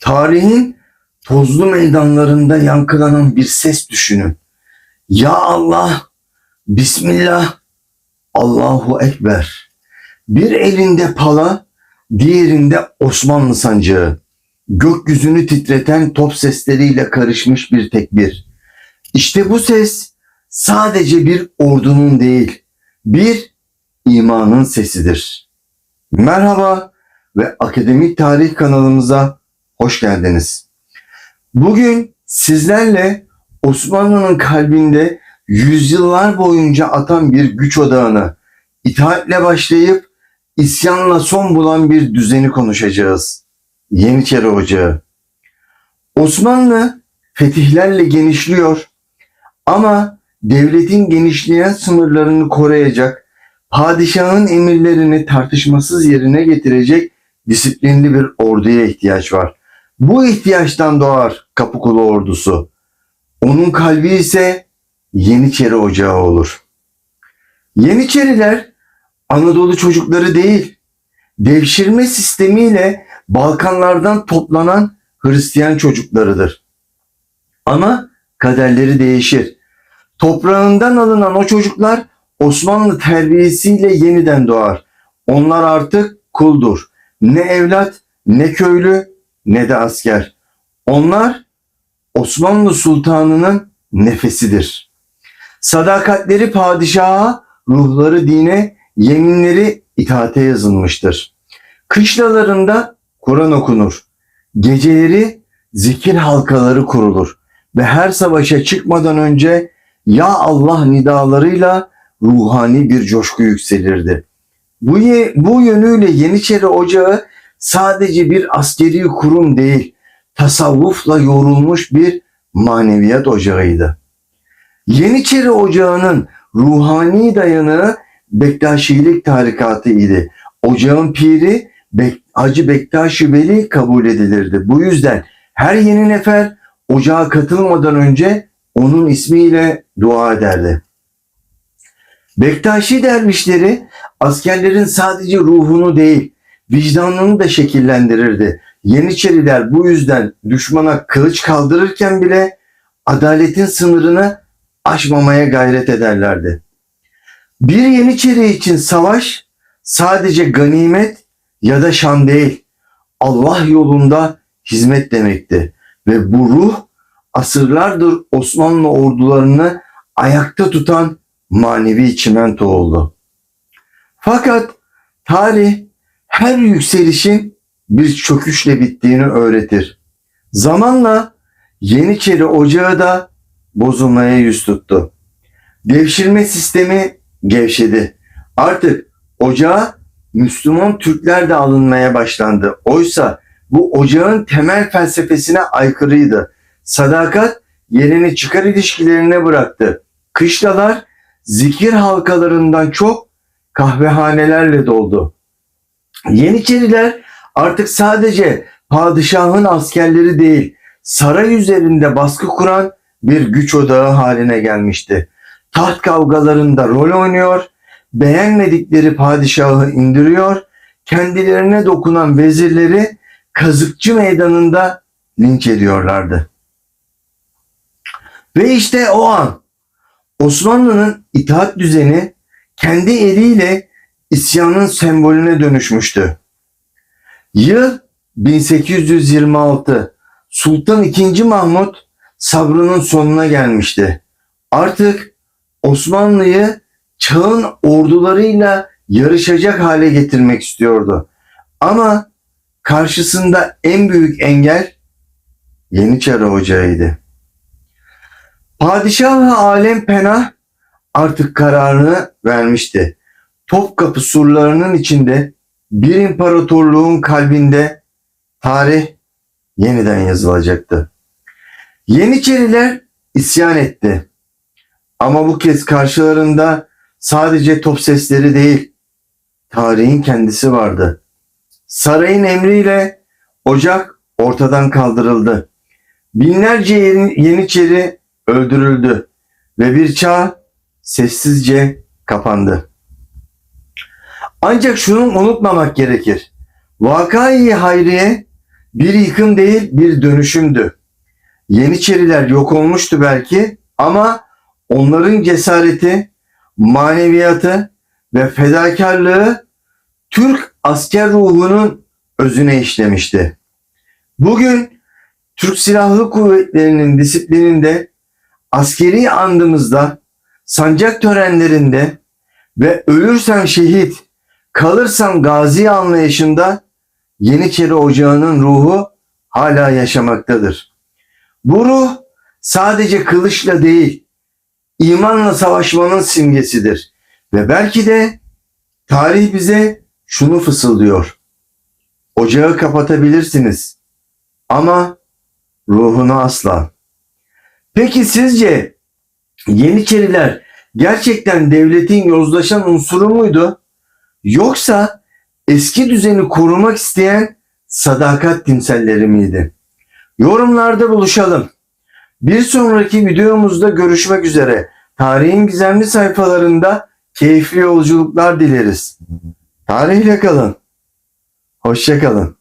Tarihin tozlu meydanlarında yankılanan bir ses düşünün. Ya Allah, Bismillah, Allahu Ekber. Bir elinde pala, diğerinde Osmanlı sancağı. Gökyüzünü titreten top sesleriyle karışmış bir tekbir. İşte bu ses sadece bir ordunun değil, bir imanın sesidir. Merhaba ve Akademik Tarih kanalımıza hoş geldiniz. Bugün sizlerle Osmanlı'nın kalbinde yüzyıllar boyunca atan bir güç odağını, itaatle başlayıp isyanla son bulan bir düzeni konuşacağız. Yeniçeri Ocağı. Osmanlı fetihlerle genişliyor ama devletin genişleyen sınırlarını koruyacak, padişahın emirlerini tartışmasız yerine getirecek disiplinli bir orduya ihtiyaç var. Bu ihtiyaçtan doğar Kapıkulu ordusu. Onun kalbi ise Yeniçeri Ocağı olur. Yeniçeriler Anadolu çocukları değil, devşirme sistemiyle Balkanlardan toplanan Hristiyan çocuklarıdır. Ama kaderleri değişir. Toprağından alınan o çocuklar Osmanlı terbiyesiyle yeniden doğar. Onlar artık kuldur. Ne evlat, ne köylü, ne de asker. Onlar Osmanlı Sultanı'nın nefesidir. Sadakatleri padişaha, ruhları dine, yeminleri itaate yazılmıştır. Kışlalarında Kur'an okunur. Geceleri zikir halkaları kurulur ve her savaşa çıkmadan önce ya Allah nidalarıyla ruhani bir coşku yükselirdi. Bu, ye- bu yönüyle Yeniçeri Ocağı sadece bir askeri kurum değil, tasavvufla yorulmuş bir maneviyat ocağıydı. Yeniçeri Ocağı'nın ruhani dayanığı Bektaşilik tarikatı idi. Ocağın piri Bek Hacı Bektaş-ı Veli kabul edilirdi. Bu yüzden her yeni nefer ocağa katılmadan önce onun ismiyle dua ederdi. Bektaşi dervişleri askerlerin sadece ruhunu değil, vicdanını da şekillendirirdi. Yeniçeriler bu yüzden düşmana kılıç kaldırırken bile adaletin sınırını aşmamaya gayret ederlerdi. Bir Yeniçeri için savaş sadece ganimet ya da şan değil, Allah yolunda hizmet demekti. Ve bu ruh asırlardır Osmanlı ordularını ayakta tutan manevi çimento oldu. Fakat tarih her yükselişin bir çöküşle bittiğini öğretir. Zamanla Yeniçeri Ocağı da bozulmaya yüz tuttu. Devşirme sistemi gevşedi. Artık ocağa Müslüman Türkler de alınmaya başlandı. Oysa bu ocağın temel felsefesine aykırıydı. Sadakat yerini çıkar ilişkilerine bıraktı. Kışlalar zikir halkalarından çok kahvehanelerle doldu. Yeniçeriler artık sadece padişahın askerleri değil, saray üzerinde baskı kuran bir güç odağı haline gelmişti. Taht kavgalarında rol oynuyor, beğenmedikleri padişahı indiriyor, kendilerine dokunan vezirleri kazıkçı meydanında linç ediyorlardı. Ve işte o an Osmanlı'nın itaat düzeni kendi eliyle isyanın sembolüne dönüşmüştü. Yıl 1826. Sultan II. Mahmut sabrının sonuna gelmişti. Artık Osmanlı'yı çağın ordularıyla yarışacak hale getirmek istiyordu. Ama karşısında en büyük engel Yeniçeri Ocağı'ydı. Padişah-ı Alem Penah artık kararını vermişti. Topkapı surlarının içinde bir imparatorluğun kalbinde tarih yeniden yazılacaktı. Yeniçeriler isyan etti. Ama bu kez karşılarında sadece top sesleri değil, tarihin kendisi vardı. Sarayın emriyle ocak ortadan kaldırıldı. Binlerce yeni- Yeniçeri öldürüldü ve bir çağ sessizce kapandı. Ancak şunu unutmamak gerekir. Vakai Hayriye bir yıkım değil bir dönüşümdü. Yeniçeriler yok olmuştu belki ama onların cesareti, maneviyatı ve fedakarlığı Türk asker ruhunun özüne işlemişti. Bugün Türk Silahlı Kuvvetleri'nin disiplininde, askeri andımızda, sancak törenlerinde ve ölürsen şehit, kalırsan gazi anlayışında Yeniçeri Ocağı'nın ruhu hala yaşamaktadır. Bu ruh sadece kılıçla değil, imanla savaşmanın simgesidir. Ve belki de tarih bize şunu fısıldıyor. Ocağı kapatabilirsiniz ama ruhunu asla. Peki sizce Yeniçeriler gerçekten devletin yozlaşan unsuru muydu? Yoksa eski düzeni korumak isteyen sadakat timsalleri miydi? Yorumlarda buluşalım. Bir sonraki videomuzda görüşmek üzere. Tarihin gizemli sayfalarında keyifli yolculuklar dileriz. Tarihle kalın. Hoşça kalın.